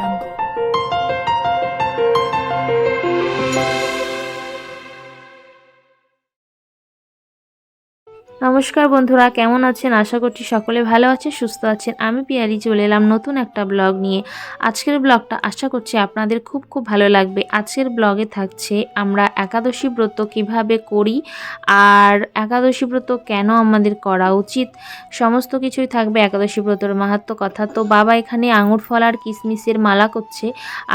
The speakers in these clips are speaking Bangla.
jungle. নমস্কার বন্ধুরা, কেমন আছেন? আশা করছি সকলে ভালো আছে সুস্থ আছেন। আমি পিয়ারি চলে এলাম নতুন একটা ব্লগ নিয়ে। আজকের ব্লগটা আশা করছি আপনাদের খুব খুব ভালো লাগবে। আজকের ব্লগে থাকছে আমরা একাদশী ব্রত কীভাবে করি আর একাদশী ব্রত কেন আমাদের করা উচিত? সমস্ত কিছুই থাকবে একাদশী ব্রতর মাহাত্ম কথা। তো বাবা এখানে আঙুর ফল আর কিশমিশের মালা করছে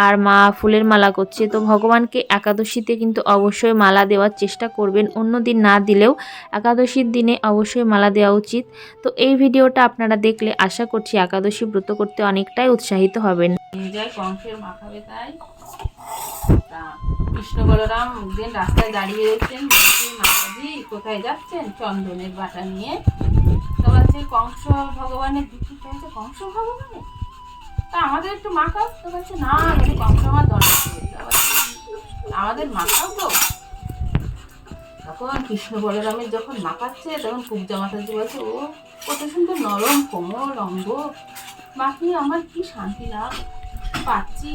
আর মা ফুলের মালা করছে। তো ভগবানকে একাদশীতে কিন্তু অবশ্যই মালা দেওয়ার চেষ্টা করবেন। অন্য দিন না দিলেও একাদশীর দিনে অবশ্যই মালা দেওয়া উচিত। তো এই ভিডিওটা আপনারা দেখলে আশা করছি একাদশী ব্রত করতে অনেকটাই উৎসাহিত হবেন। কংসের কৃষ্ণ বলরাম একদিন রাস্তায় দাঁড়িয়ে রয়েছেন মাতাজি, কোথায় যাচ্ছেন? চন্দনের বাটা নিয়ে। তো বলছে কংস ভগবানের দুঃখ হয়েছে, কংস ভগবানের? তা আমাদের একটু মাখাও। তো বলছে, না কংস আমার দরকার আমাদের মাখাও তো। তখন কৃষ্ণ বলরামের যখন মাখাচ্ছে তখন কুবজা মাতাজি বলছে, ও, কত সুন্দর নরম কোমল অঙ্গ। মাখিয়ে আমার কি শান্তি লাভ পাচ্ছি।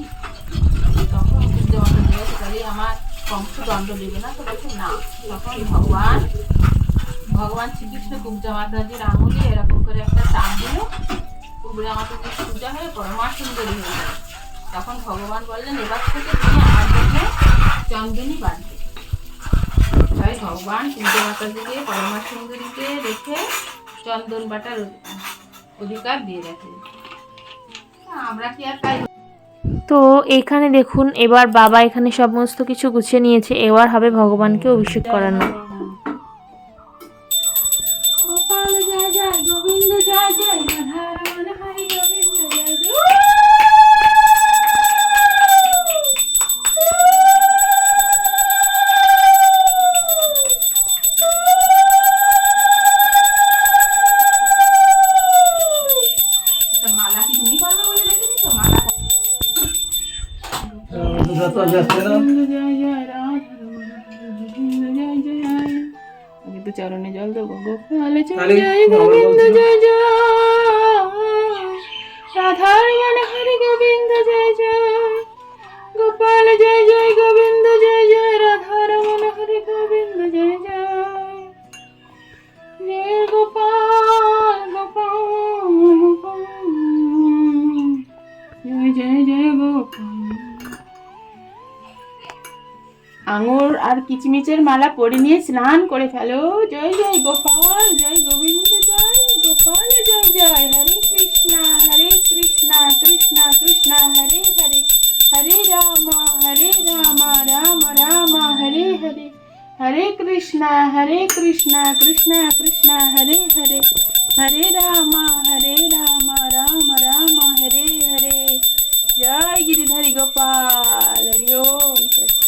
তখন কুবজা মাতাজি বলছে, তাহলে আমার কংস দণ্ড দেবে না? তো বলছে, না। তখন ভগবান ভগবান শ্রীকৃষ্ণ কুবজা মাতাজির আঙুলে এরকম করে একটা চাপ দিল। কুবজা মাতাজির পূজা হয়ে পরমা সুন্দরী হয়ে গেল। তখন ভগবান বললেন, এবার থেকে তুমি আমার জন্য চন্দনী বাঁধবে তাই ভগবান কুবজা মাতাজিকে পরমা সুন্দরীকে রেখে চন্দন বাটার অধিকার দিয়ে রাখে। আমরা কি আর তাই তো এখানে দেখুন এবার বাবা এখানে সমস্ত কিছু গুছিয়ে নিয়েছে এবার হবে ভগবানকে অভিষেক করানো। গোপাল জয় জয় গোবিন্দ জয় জয় রাধারমণ হরি গোবিন্দ জয় জয়। তাহলে জয়। জয় জয়। রাধারমণ হরি গোবিন্দ জয় জয়। গোপাল জয় জয় গোবিন্দ জয় জয়। রাধারমণ হরি গোবিন্দ জয় জয়। জয় গোপাল গোপাল গোপাল। জয় জয়। আঙুর আর কিচমিচের মালা পরে নিয়ে স্নান করে ফেলো। জয় জয় গোপাল, জয় গোবিন্দ, জয় গোপাল, জয় জয়। হরে কৃষ্ণ হরে কৃষ্ণ কৃষ্ণ কৃষ্ণ। হরে হরে হরে রাম হরে রাম রাম রাম। হরে হরে হরে কৃষ্ণ হরে কৃষ্ণ কৃষ্ণ কৃষ্ণ। হরে হরে হরে রাম হরে রাম রাম রাম। হরে হরে। জয় গিরিধারী গোপাল। হরি ওম।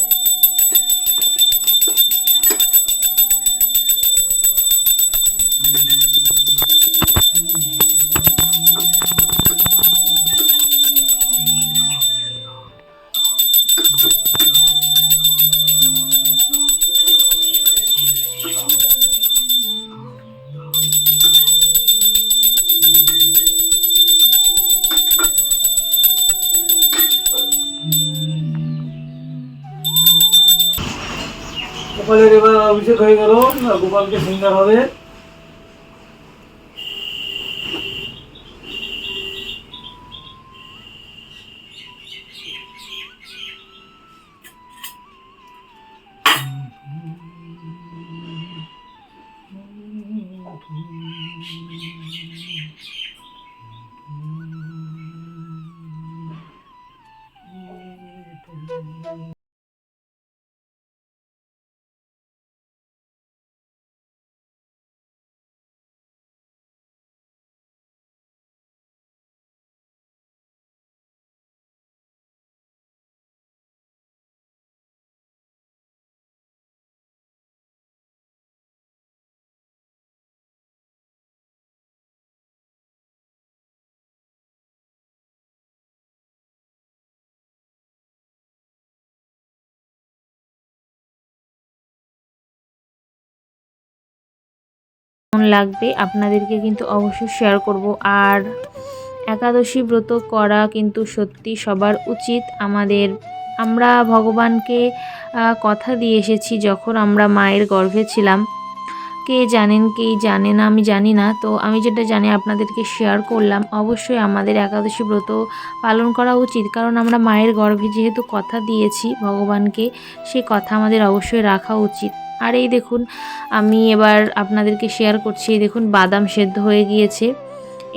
তৎসৎ। এবার অভিষেক হয়ে গেল গোপালকে সিঙ্গার হবে কেমন লাগবে আপনাদেরকে কিন্তু অবশ্যই শেয়ার করব। আর একাদশী ব্রত করা কিন্তু সত্যি সবার উচিত। আমাদের, আমরা ভগবানকে কথা দিয়ে এসেছি যখন আমরা মায়ের গর্ভে ছিলাম। কে জানেন, কে জানে না, আমি জানি না। তো আমি যেটা জানি, আপনাদেরকে শেয়ার করলাম, অবশ্যই আমাদের একাদশী ব্রত পালন করা উচিত। কারণ আমরা মায়ের গর্ভে যেহেতু কথা দিয়েছি ভগবানকে, সে কথা আমাদের অবশ্যই রাখা উচিত। আর এই দেখুন, আমি এবার আপনাদেরকে শেয়ার করছি, এই দেখুন, বাদাম সেদ্ধ হয়ে গিয়েছে।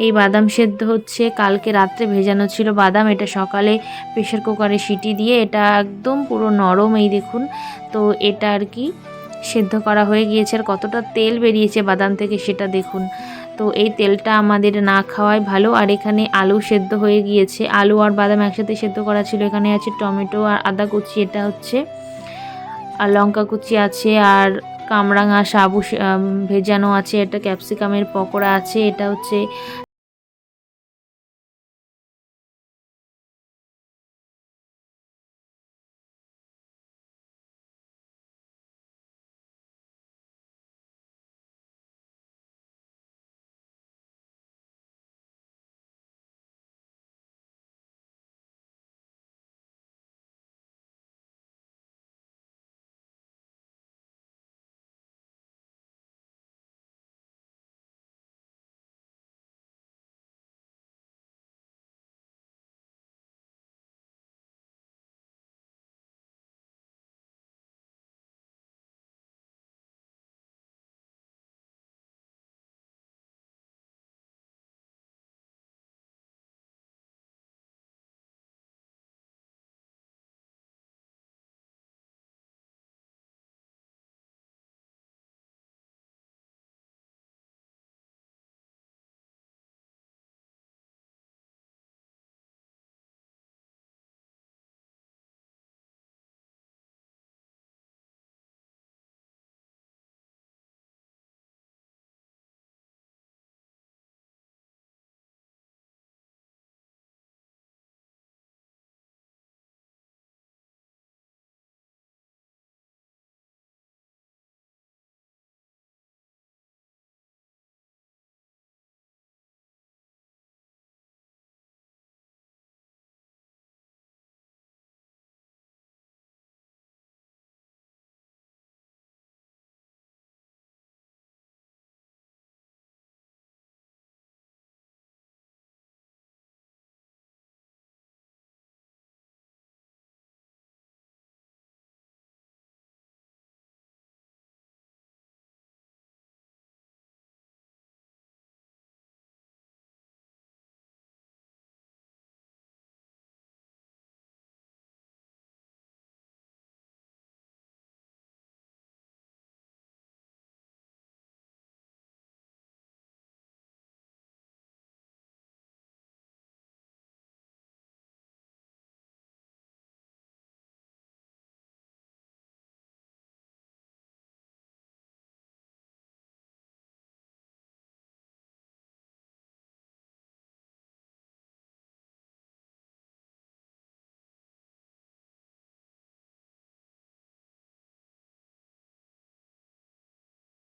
এই বাদাম সেদ্ধ হচ্ছে, কালকে রাত্রে ভেজানো ছিল বাদাম, এটা সকালে প্রেশার কুকারে সিটি দিয়ে, এটা একদম পুরো নরম, এই দেখুন। তো এটা আর কি সেদ্ধ করা হয়ে গিয়েছে আর কতটা তেল বেরিয়েছে বাদাম থেকে সেটা দেখুন। তো এই তেলটা আমাদের না খাওয়াই ভালো। আর এখানে আলু সেদ্ধ হয়ে গিয়েছে। আলু আর বাদাম একসাথে সেদ্ধ করা ছিল। এখানে আছে টমেটো আর আদা কুচি, এটা হচ্ছে। আর লঙ্কা কুচি আছে আর কামরাঙা সাবু ভেজানো আছে। এটা ক্যাপসিকামের পকোড়া আছে। এটা হচ্ছে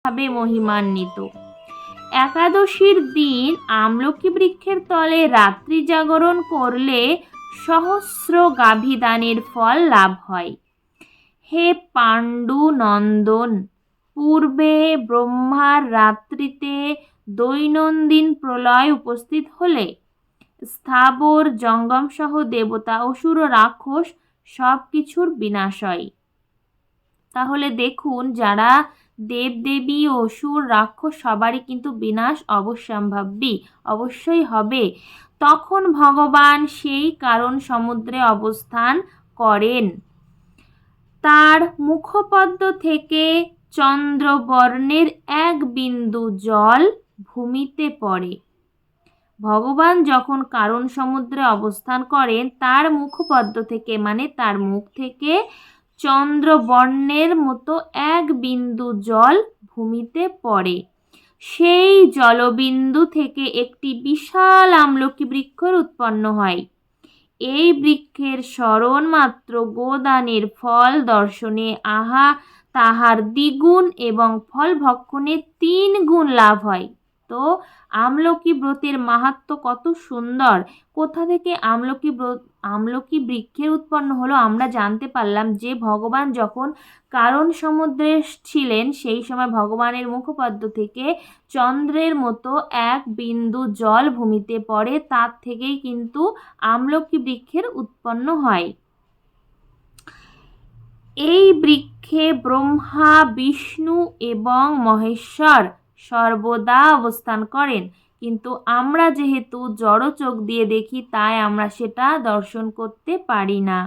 ভাবে মহিমান্বিত। একাদশীর দিন আমলকি বৃক্ষের তলে রাত্রি জাগরণ করলে সহস্র গাভীদানের ফল লাভ হয়। হে পাণ্ডু নন্দন, পূর্বে ব্রহ্মার রাত্রিতে দৈনন্দিন প্রলয় উপস্থিত হলে, স্থাবর জঙ্গম সহ দেবতা, অসুর, রাক্ষস সব কিছুর বিনাশ হয়। তাহলে দেখুন, যারা দেবদেবী অসুর রাক্ষস সবারই কিন্তু বিনাশ অবশ্যম্ভাবী, অবশ্যই হবে। তখন ভগবান সেই কারণ সমুদ্রে অবস্থান করেন। তার মুখপদ্ম থেকে চন্দ্রবর্ণের এক বিন্দু জল ভূমিতে পড়ে। ভগবান যখন কারণ সমুদ্রে অবস্থান করেন, তার মুখপদ্ম থেকে মানে তার মুখ থেকে চন্দ্রবর্ণের মতো এক বিন্দু জল ভূমিতে পড়ে। সেই জলবিন্দু থেকে একটি বিশাল আমলকি বৃক্ষর উৎপন্ন হয়। এই বৃক্ষের স্মরণ মাত্র গোদানের ফল দর্শনে আহা, তাহার দ্বিগুণ এবং ফল ভক্ষণে তিন গুণ লাভ হয়। তো আমলকি ব্রতের মাহাত্ম্য কত সুন্দর। কোথা থেকে আমলকি ব্রত আমলকি বৃক্ষের উৎপন্ন হলো আমরা জানতে পারলাম যে ভগবান যখন কারণ সমুদ্রে ছিলেন সেই সময় ভগবানের মুখপদ্ম থেকে চন্দ্রের মতো এক বিন্দু জল ভূমিতে পড়ে, তার থেকেই কিন্তু আমলকি বৃক্ষের উৎপন্ন হয়। এই বৃক্ষে ব্রহ্মা, বিষ্ণু এবং মহেশ্বর সর্বদা অবস্থান করেন। কিন্তু আমরা যেহেতু জড় চোখ দিয়ে দেখি, তাই আমরা সেটা দর্শন করতে পারি না।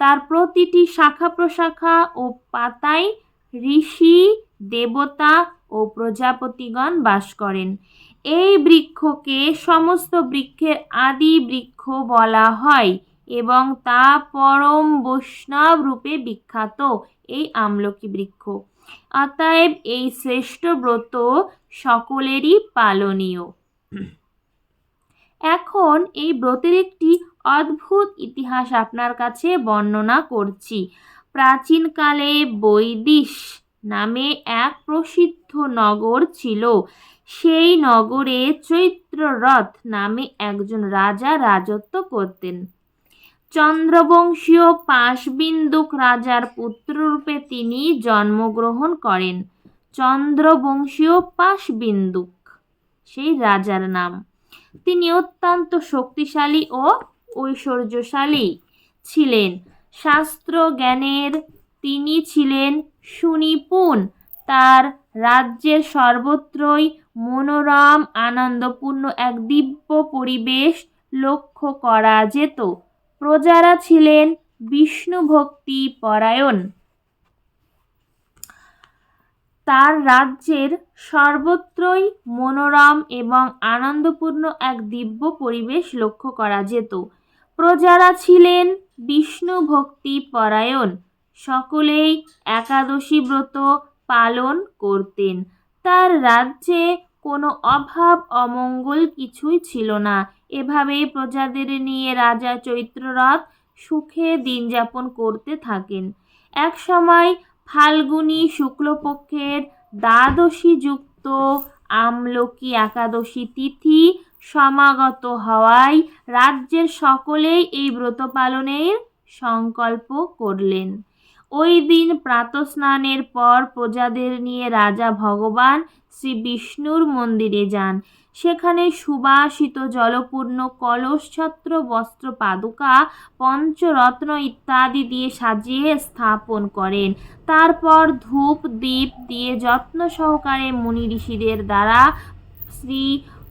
তার প্রতিটি শাখা প্রশাখা ও পাতায় ঋষি, দেবতা ও প্রজাপতিগণ বাস করেন। এই বৃক্ষকে সমস্ত বৃক্ষের আদি বৃক্ষ বলা হয় এবং তা পরম বৈষ্ণব রূপে বিখ্যাত এই আমলকি বৃক্ষ। অতএব এই শ্রেষ্ঠ ব্রত সকলেরই পালনীয়। এখন এই ব্রতের একটি অদ্ভুত ইতিহাস আপনার কাছে বর্ণনা করছি। প্রাচীনকালে বৈদিশ নামে এক প্রসিদ্ধ নগর ছিল। সেই নগরে চৈত্ররথ নামে একজন রাজা রাজত্ব করতেন। চন্দ্রবংশীয় পাশবিন্দুক রাজার পুত্ররূপে তিনি জন্মগ্রহণ করেন। চন্দ্রবংশীয় পাশবিন্দুক, সেই রাজার নাম। তিনি অত্যন্ত শক্তিশালী ও ঐশ্বর্যশালী ছিলেন। শাস্ত্র জ্ঞানের তিনি ছিলেন সুনিপুণ। তার রাজ্যের সর্বত্রই মনোরম, আনন্দপূর্ণ এক দিব্য পরিবেশ লক্ষ্য করা যেত। প্রজারা ছিলেন বিষ্ণু ভক্তি পরায়ণ। তার রাজ্যের সর্বত্রই মনোরম এবং আনন্দপূর্ণ এক দিব্য পরিবেশ লক্ষ্য করা যেত। প্রজারা ছিলেন বিষ্ণু ভক্তি পরায়ণ। সকলেই একাদশী ব্রত পালন করতেন। তার রাজ্যে কোনো অভাব, অমঙ্গল কিছুই ছিল না। এভাবেই প্রজাদের নিয়ে রাজা চৈত্ররথ সুখে দিন যাপন করতে থাকেন। এক সময় ফাল্গুনী শুক্লপক্ষের দ্বাদশী যুক্ত আমলকি একাদশী তিথি সমাগত হওয়ায় রাজ্যের সকলেই এই ব্রত পালনের সংকল্প করলেন। ওই দিন প্রাতস্নানের পর প্রজাদের নিয়ে রাজা ভগবান শ্রী বিষ্ণুর মন্দিরে যান। সেখানে সুবাসিত জলপূর্ণ কলস, ছত্র, বস্ত্র, পাদুকা, পঞ্চরত্ন ইত্যাদি দিয়ে সাজিয়ে স্থাপন করেন। তারপর ধূপ দ্বীপ দিয়ে যত্ন সহকারে মুনি ঋষিদের দ্বারা শ্রী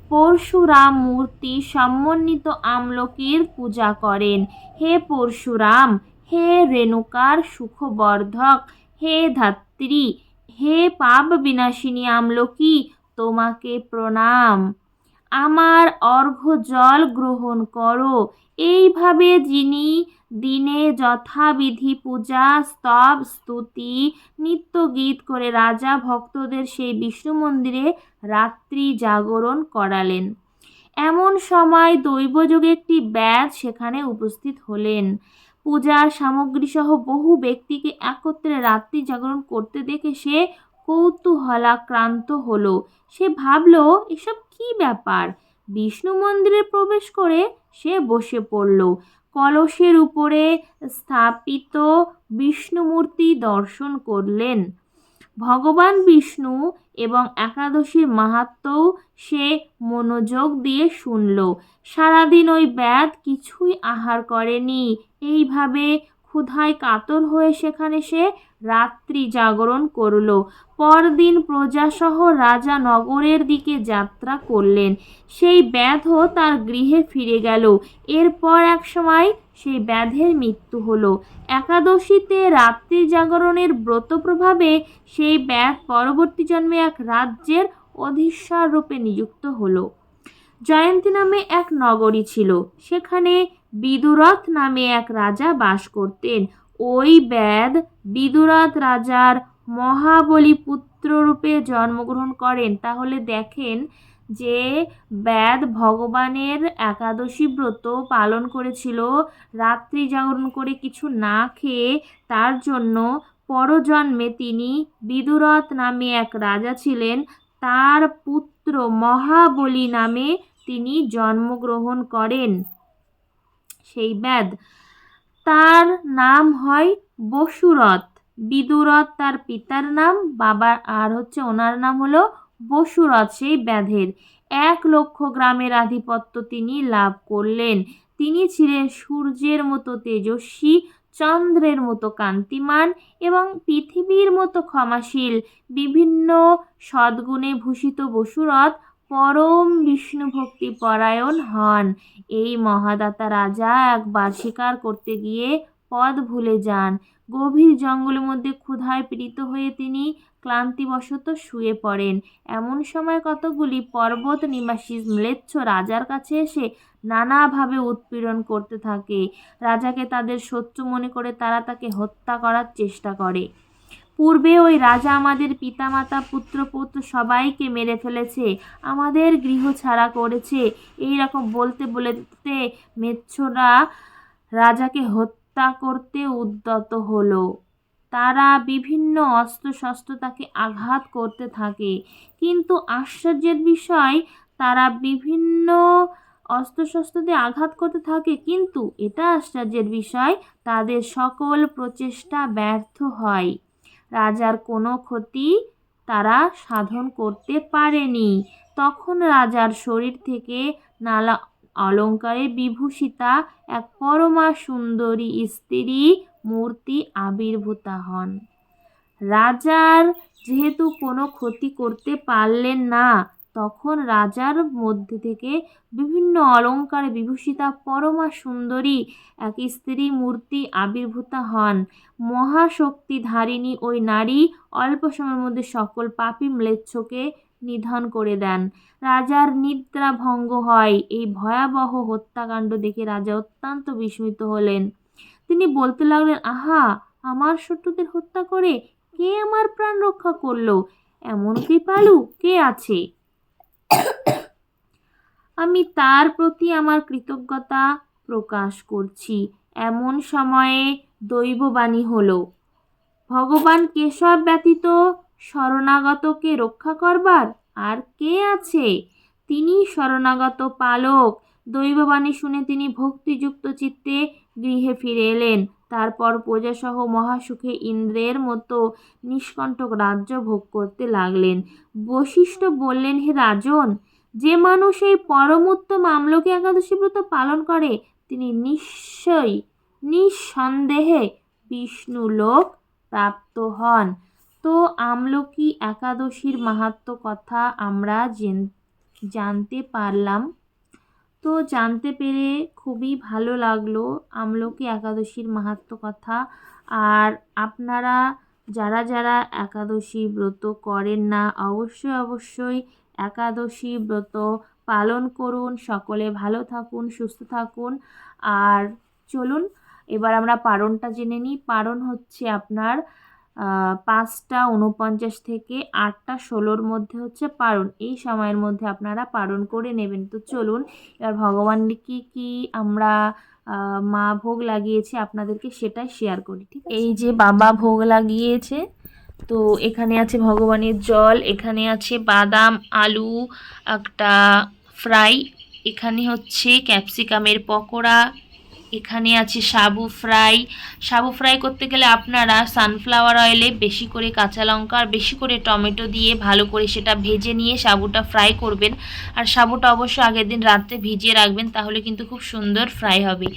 পরশুরাম মূর্তি সমন্বিত আমলকির পূজা করেন। হে পরশুরাম হে রেণুকার সুখবর্ধক, হে ধাত্রী, হে পাপ বিনাশিনী আমলকি, তোমাকে প্রণাম। আমার অর্ঘ্য জল গ্রহণ করো। এইভাবে যিনি দিনে যথাবিধি পূজা, স্তব, স্তুতি, নিত্য গীত করে রাজা ভক্তদের সেই বিষ্ণু মন্দিরে রাত্রি জাগরণ করালেন। এমন সময় দৈবযোগে একটি ব্যাধ সেখানে উপস্থিত হলেন। পূজার সামগ্রী সহ বহু ব্যক্তিকে একত্রে রাত্রি জাগরণ করতে দেখে সে কৌতূহলাক্রান্ত হলো। সে ভাবল, এসব কি ব্যাপার? বিষ্ণু মন্দিরে প্রবেশ করে সে বসে পড়ল। কলসের উপরে স্থাপিত বিষ্ণুমূর্তি দর্শন করলেন। ভগবান বিষ্ণু এবং একাদশীর মাহাত্ম্যও সে মনোযোগ দিয়ে শুনল। সারাদিন ওই ব্যাধ কিছুই আহার করেনি। এইভাবে ক্ষুধায় কাতর হয়ে সেখানে সে রাত্রি জাগরণ করল। পরদিন প্রজাসহ রাজা নগরের দিকে যাত্রা করলেন। সেই ব্যাধও তার গৃহে ফিরে গেল। এরপর এক সময় সেই ব্যাধের মৃত্যু হলো। একাদশীতে রাত্রি জাগরণের ব্রত প্রভাবে সেই ব্যাধ পরবর্তী জন্মে এক রাজ্যের অধীশ্বর রূপে নিযুক্ত হলো। জয়ন্তী নামে এক নগরী ছিল। সেখানে বিদুরথ নামে এক রাজা বাস করতেন। ওই ব্যাধ বিদুরথ রাজার মহাবলী পুত্ররূপে জন্মগ্রহণ করেন। তাহলে দেখেন যে ব্যাদ ভগবানের একাদশী ব্রত পালন করেছিল, রাত্রি জাগরণ করে কিছু না খেয়ে তার জন্য পরজন্মে তিনি বিদুরথ নামে এক রাজা ছিলেন। তার পুত্র মহাবলী নামে তিনি জন্মগ্রহণ করেন। সেই ব্যাদ তার নাম হয় বসুরথ। বিদুরথ তার পিতার নাম বাবার আর হচ্ছে ওনার নাম হলো বসুরথ সেই ব্যাধের। এক লক্ষ গ্রামের আধিপত্য তিনি লাভ করলেন। তিনি ছিলেন সূর্যের মতো তেজস্বী, চন্দ্রের মতো কান্তিমান এবং পৃথিবীর মতো ক্ষমাশীল। বিভিন্ন সদ্গুণে ভূষিত বসুরথ পরম বিষ্ণু ভক্তি পরায়ণ হন। এই মহাদাতা রাজা একবার শিকার করতে গিয়ে পদ ভুলে যান। গভীর জঙ্গলের মধ্যে ক্ষুধায় পীড়িত হয়ে তিনি ক্লান্তিবশত শুয়ে পড়েন। এমন সময় কতগুলি পর্বত নিবাসী ম্লেচ্ছ রাজার কাছে এসে নানাভাবে উৎপীড়ন করতে থাকে। রাজাকে তাদের শত্রু মনে করে তারা তাকে হত্যা করার চেষ্টা করে। পূর্বে ওই রাজা আমাদের পিতামাতা পুত্র পৌত্র সবাইকে মেরে ফেলেছে, আমাদের গৃহ ছাড়া করেছে। এই রকম বলতে বলতে মেচ্ছরা রাজাকে হত্যা করতে উদ্যত হলো। তারা বিভিন্ন অস্ত্রশস্ত্র তাকে আঘাত করতে থাকে। কিন্তু আশ্চর্যের বিষয়, তারা বিভিন্ন অস্ত্রশস্ত্র দিয়ে আঘাত করতে থাকে। কিন্তু এটা আশ্চর্যের বিষয়, তাদের সকল প্রচেষ্টা ব্যর্থ হয়। রাজার কোনো ক্ষতি তারা সাধন করতে পারেনি। তখন রাজার শরীর থেকে নালা অলঙ্কারে বিভূষিতা এক পরমা সুন্দরী স্ত্রী মূর্তি আবির্ভূতা হন। রাজার যেহেতু কোনো ক্ষতি করতে পারলেন না তখন রাজার মধ্যে থেকে বিভিন্ন অলঙ্কারে বিভূষিতা পরমা সুন্দরী এক স্ত্রী মূর্তি আবির্ভূতা হন। মহাশক্তি ধারিণী ওই নারী অল্প সময়ের মধ্যে সকল পাপী ম্লেচ্ছকে নিধন করে দেন। রাজার নিদ্রা ভঙ্গ হয়। এই ভয়াবহ হত্যাকাণ্ড দেখে রাজা অত্যন্ত বিস্মিত হলেন। তিনি বলতে লাগলেন, আহা, আমার শত্রুদের হত্যা করে কে আমার প্রাণ রক্ষা করল? এমন কৃপালু কে আছে? আমি তার প্রতি আমার কৃতজ্ঞতা প্রকাশ করছি। এমন সময়ে দৈববাণী হল, ভগবান কেশব ব্যতীত শরণাগতকে রক্ষা করবার আর কে আছে? তিনি শরণাগত পালক দৈববাণী শুনে তিনি ভক্তিযুক্ত চিত্তে গৃহে ফিরে এলেন। তারপর প্রজাসহ মহাসুখে ইন্দ্রের মতো নিষ্কণ্টক রাজ্য ভোগ করতে লাগলেন। বশিষ্ঠ বললেন, হে রাজন, যে মানুষ এই পরমোত্তম আমলকি একাদশী ব্রত পালন করে, তিনি নিশ্চয়ই নিঃসন্দেহে বিষ্ণু লোক প্রাপ্ত হন। তো আমলকি একাদশীর মাহাত্ম কথা আমরা জেন- জানতে পারলাম তো জানতে পেরে খুবই ভালো লাগল আমলকি একাদশীর মাহাত্ম কথা। আর আপনারা যারা যারা একাদশী ব্রত করেন না, অবশ্যই অবশ্যই একাদশী ব্রত পালন করুন। সকলে ভালো থাকুন, সুস্থ থাকুন। আর চলুন, এবার আমরা পারণটা জেনে নিই। পারণ হচ্ছে আপনার পাঁচটা উনপঞ্চাশ থেকে আটটা ষোলোর মধ্যে হচ্ছে পারণ এই সময়ের মধ্যে আপনারা পারণ করে নেবেন। তো চলুন, এবার ভগবান কি কি আমরা মা ভোগ লাগিয়েছে আপনাদেরকে সেটাই শেয়ার করি, ঠিক এই যে বাবা ভোগ লাগিয়েছে, তো এখানে আছে ভগবানের জল, এখানে আছে বাদাম, আলু, একটা ফ্রাই এখানে হচ্ছে ক্যাপসিকামের পকোড়া এখানে আছে সাবু ফ্রাই। সাবু ফ্রাই করতে গেলে আপনারা সানফ্লাওয়ার অয়েলে বেশি করে কাঁচা লঙ্কা আর বেশি করে টমেটো দিয়ে ভালো করে সেটা ভেজে নিয়ে সাবুটা ফ্রাই করবেন। আর সাবুটা অবশ্য আগের দিন রাত্রে ভিজিয়ে রাখবেন, তাহলে কিন্তু খুব সুন্দর ফ্রাই হবে।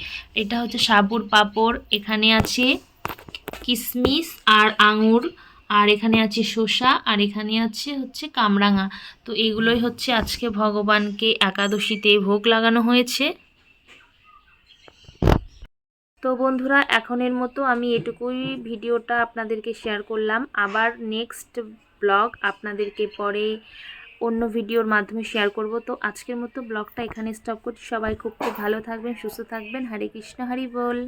এটা হচ্ছে সাবুর পাঁপড়, এখানে আছে কিশমিশ আর আঙুর, আর এখানে আছে শসা, আর এখানে আছে হচ্ছে কামরাঙা। তো এগুলোই হচ্ছে আজকে ভগবানকে একাদশীতে ভোগ লাগানো হয়েছে। তো বন্ধুরা, এখনের মতো আমি এটুকুই ভিডিওটা আপনাদেরকে শেয়ার করলাম। আবার নেক্সট ব্লগ আপনাদেরকে পরে অন্য ভিডিওর মাধ্যমে শেয়ার করব। তো আজকের মতো ব্লগটা এখানে স্টপ করছি। সবাই খুব খুব ভালো থাকবেন, সুস্থ থাকবেন। হরে কৃষ্ণ, হরি বল।